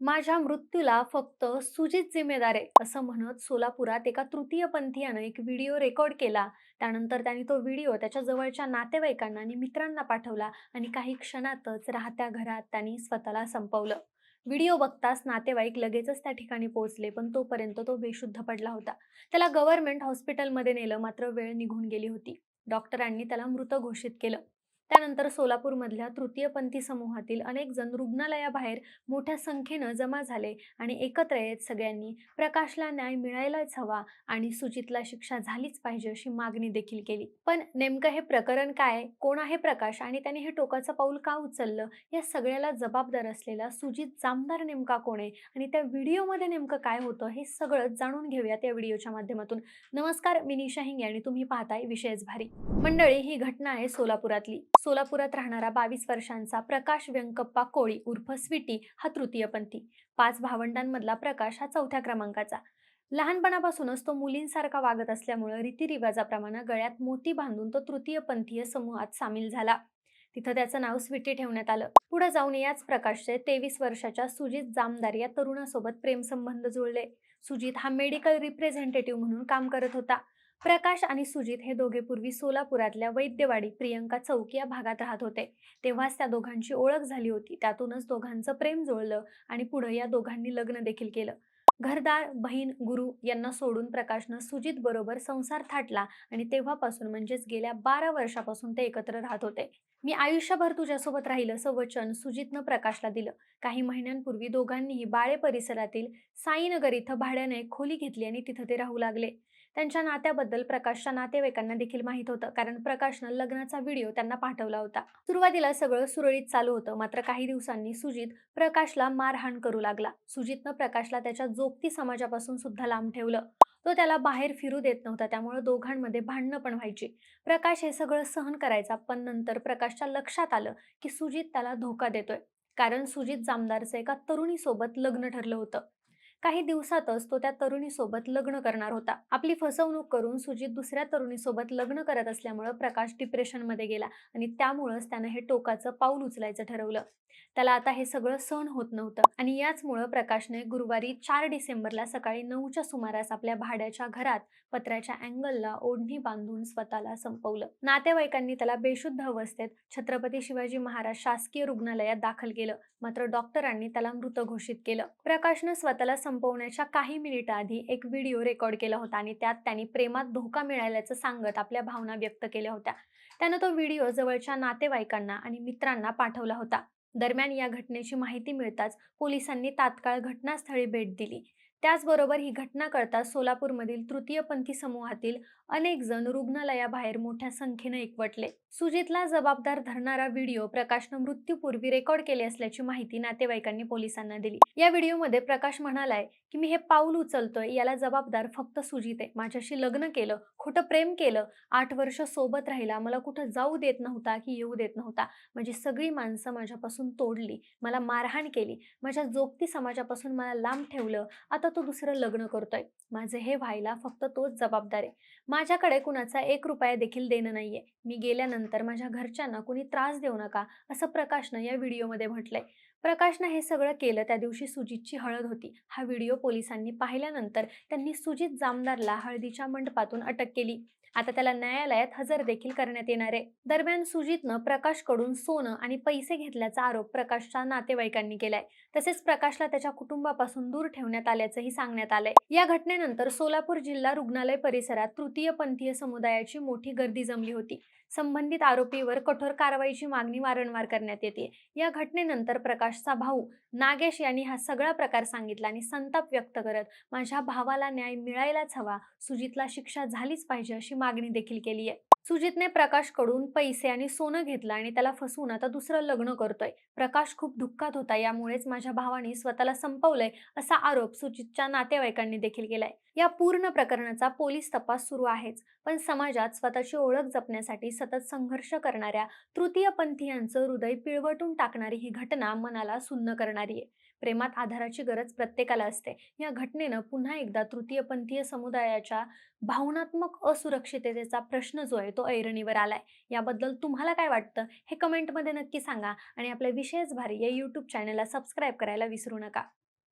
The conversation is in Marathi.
माझ्या मृत्यूला फक्त सुजित जिम्मेदार आहे असं म्हणत सोलापुरात एका तृतीयपंथीयानं एक व्हिडिओ रेकॉर्ड केला. त्यानंतर त्यांनी तो व्हिडिओ त्याच्या जवळच्या नातेवाईकांना आणि मित्रांना पाठवला आणि काही क्षणातच राहत्या घरात त्यांनी स्वतःला संपवलं. व्हिडिओ बघताच नातेवाईक लगेचच त्या ठिकाणी पोहोचले पण तोपर्यंत तो बेशुद्ध पडला होता. त्याला गव्हर्नमेंट हॉस्पिटलमध्ये नेलं मात्र वेळ निघून गेली होती. डॉक्टरांनी त्याला मृत घोषित केलं. त्यानंतर सोलापूरमधल्या तृतीयपंथी समूहातील अनेक जण रुग्णालयाबाहेर मोठ्या संख्येनं जमा झाले आणि एकत्र येत सगळ्यांनी प्रकाशला न्याय मिळायलाच हवा आणि सुचितला शिक्षा झालीच पाहिजे अशी मागणी देखील केली. पण नेमकं हे प्रकरण काय? कोण आहे प्रकाश? आणि त्याने हे टोकाचं पाऊल का उचललं? या सगळ्याला जबाबदार असलेला सुजित जामदार नेमका कोण आहे? आणि त्या व्हिडिओमध्ये नेमकं काय होतं हे सगळं जाणून घेऊयात या व्हिडिओच्या माध्यमातून. नमस्कार मी निशा हिंगे आणि तुम्ही पाहताय विषयच भारी. मंडळी ही घटना आहे सोलापुरातली. सोलापुरात राहणारा बावीस वर्षांचा प्रकाश व्यंकप्पा कोळी उर्फ स्वीटी हा तृतीयपंथी. पाच भावंडांमधला प्रकाश हा चौथ्या क्रमांकाचा. लहानपणापासूनच तो मुलींसारखा वागत असल्यामुळे रीतिरिवाजाप्रमाणे गळ्यात मोती बांधून तो तृतीयपंथीय समूहात सामील झाला. तिथं त्याचं नाव स्वीटी ठेवण्यात आलं. पुढे जाऊन याच प्रकाशचे तेवीस वर्षाच्या सुजित जामदार या तरुणासोबत प्रेमसंबंध जुळले. सुजित हा मेडिकल रिप्रेझेंटेटिव्ह म्हणून काम करत होता. प्रकाश आणि सुजित हे दोघे पूर्वी सोलापुरातल्या वैद्यवाडी प्रियंका चौक या भागात राहत होते. तेव्हाच त्या दोघांची ओळख झाली होती. त्यातूनच दोघांचं प्रेम जुळलं आणि पुढे या दोघांनी लग्न देखील केलं. घरदार बहीण गुरु यांना सोडून प्रकाशनं सुजित बरोबर संसार थाटला आणि तेव्हापासून म्हणजेच गेल्या बारा वर्षापासून ते एकत्र राहत होते. मी आयुष्यभर तुझ्यासोबत राहील असं वचन सुजितनं प्रकाशला दिलं. काही महिन्यांपूर्वी दोघांनीही बाळे परिसरातील साईनगर इथं भाड्याने खोली घेतली आणि तिथं ते राहू लागले. त्यांच्या नात्याबद्दल प्रकाशच्या नातेवाईकांना देखील माहीत होतं. कारण प्रकाशनं लग्नाचा व्हिडिओ त्यांना पाठवला होता. सुरुवातीला सगळं सुरळीत चालू होतं. मात्र काही दिवसांनी सुजित प्रकाशला मारहाण करू लागला. सुजितनं प्रकाशला त्याच्या जोगती समाजापासून सुद्धा लांब ठेवलं. तो त्याला बाहेर फिरू देत नव्हता. त्यामुळे दोघांमध्ये भांडणं पण व्हायची. प्रकाश हे सगळं सहन करायचा पण नंतर प्रकाशच्या लक्षात आलं की सुजित त्याला धोका देतोय. कारण सुजित जामदारचं एका तरुणीसोबत लग्न ठरलं होतं. काही दिवसातच तो त्या तरुणीसोबत लग्न करणार होता. आपली फसवणूक करून सुजित दुसऱ्या तरुणीसोबत लग्न करत असल्यामुळं प्रकाश डिप्रेशनमध्ये गेला आणि त्यामुळंच त्यानं हे टोकाचं पाऊल उचलायचं ठरवलं. त्याला आता हे सगळं सहन होत नव्हतं आणि याचमुळं प्रकाशने गुरुवारी चार डिसेंबरला सकाळी नऊच्या सुमारास आपल्या भाड्याच्या घरात पत्र्याच्या अँगलला ओढणी बांधून स्वतःला संपवलं. नातेवाईकांनी त्याला बेशुद्ध अवस्थेत छत्रपती शिवाजी महाराज शासकीय रुग्णालयात दाखल केलं. मात्र डॉक्टरांनी त्याला मृत घोषित केलं. प्रकाशनं स्वतःला संपवण्याच्या काही मिनिटाआधी एक व्हिडिओ रेकॉर्ड केला होता आणि त्यात त्यांनी प्रेमात धोका मिळाल्याचं सांगत आपल्या भावना व्यक्त केल्या होत्या. त्यानं तो व्हिडिओ जवळच्या नातेवाईकांना आणि मित्रांना पाठवला होता. दरम्यान या घटनेची माहिती मिळताच पोलिसांनी तात्काळ घटनास्थळी भेट दिली. त्याचबरोबर ही घटना कळताच सोलापूरमधील तृतीयपंथी समूहातील अनेक जण रुग्णालयाबाहेर मोठ्या संख्येनं एकवटले. सुजितला जबाबदार धरणारा व्हिडिओ प्रकाशनं मृत्यूपूर्वी रेकॉर्ड केले असल्याची माहिती नातेवाईकांनी पोलिसांना दिली. या व्हिडिओमध्ये प्रकाश म्हणालाय की मी हे पाऊल उचलतोय याला जबाबदार फक्त सुजित आहे. माझ्याशी लग्न केलं खोटं प्रेम केलं आठ वर्ष सोबत राहिला. मला कुठं जाऊ देत नव्हता की येऊ देत नव्हता. म्हणजे सगळी माणसं माझ्यापासून तोडली मला मारहाण केली. माझ्या जोगती समाजापासून मला लांब ठेवलं. आता तो दुसरं लग्न करतोय. माझे हे व्हायला फक्त तोच जबाबदार आहे. माझ्याकडे कुणाचा एक रुपया देखील देणं नाहीये. मी गेल्यानंतर माझ्या घरच्यांना कुणी त्रास देऊ नका असं प्रकाशनं या व्हिडिओमध्ये म्हटलंय. प्रकाशनं हे सगळं केलं. त्या दिवशी सुजितची हळद होती. हा व्हिडिओ पोलिसांनी पाहिल्यानंतर त्यांनी सुजित जामदारला हळदीच्या मंडपातून अटक केली. आता त्याला न्यायालयात हजर देखील करण्यात येणार आहे. दरम्यान सुजितनं प्रकाशकडून सोनं आणि पैसे घेतल्याचा आरोप प्रकाशच्या नातेवाईकांनी केलाय. तसेच प्रकाशला त्याच्या कुटुंबापासून दूर ठेवण्यात आल्याचंही सांगण्यात आलंय. या घटनेनंतर सोलापूर जिल्हा रुग्णालय परिसरात तृतीयपंथीय समुदायाची मोठी गर्दी जमली होती. संबंधित आरोपीवर कठोर कारवाईची मागणी वारंवार करण्यात येते या घटनेनंतर प्रकाश प्रकाशचा भाऊ नागेश यांनी हा सगळा प्रकार सांगितला आणि संताप व्यक्त करत माझ्या भावाला न्याय मिळायलाच हवा. सुजितला शिक्षा झालीच पाहिजे अशी मागणी देखील केली आहे सुजितने प्रकाशकडून पैसे आणि सोनं घेतलं आणि त्याला फसवून आता दुसरं लग्न करतोय. प्रकाश खूप दुःखात होता यामुळेच माझ्या भावाने स्वतःला संपवलंय असा आरोप सुजितच्या नातेवाईकांनी देखील केलाय. या पूर्ण प्रकरणाचा पोलीस तपास सुरू आहेच पण समाजात स्वतःची ओळख जपण्यासाठी सतत संघर्ष करणाऱ्या तृतीयपंथीयांचं हृदय पिळवटून टाकणारी ही घटना मनाला सुन्न करणारी आहे. प्रेमात आधाराची गरज प्रत्येकाला असते. या घटनेनं पुन्हा एकदा तृतीयपंथीय समुदायाच्या भावनात्मक असुरक्षिततेचा प्रश्न जो आहे तो ऐरणीवर आलाय. याबद्दल तुम्हाला काय वाटतं? हे कमेंटमध्ये नक्की सांगा आणि आपल्या विशेष भारी या यूट्यूब चॅनलला सबस्क्राईब करायला विसरू नका.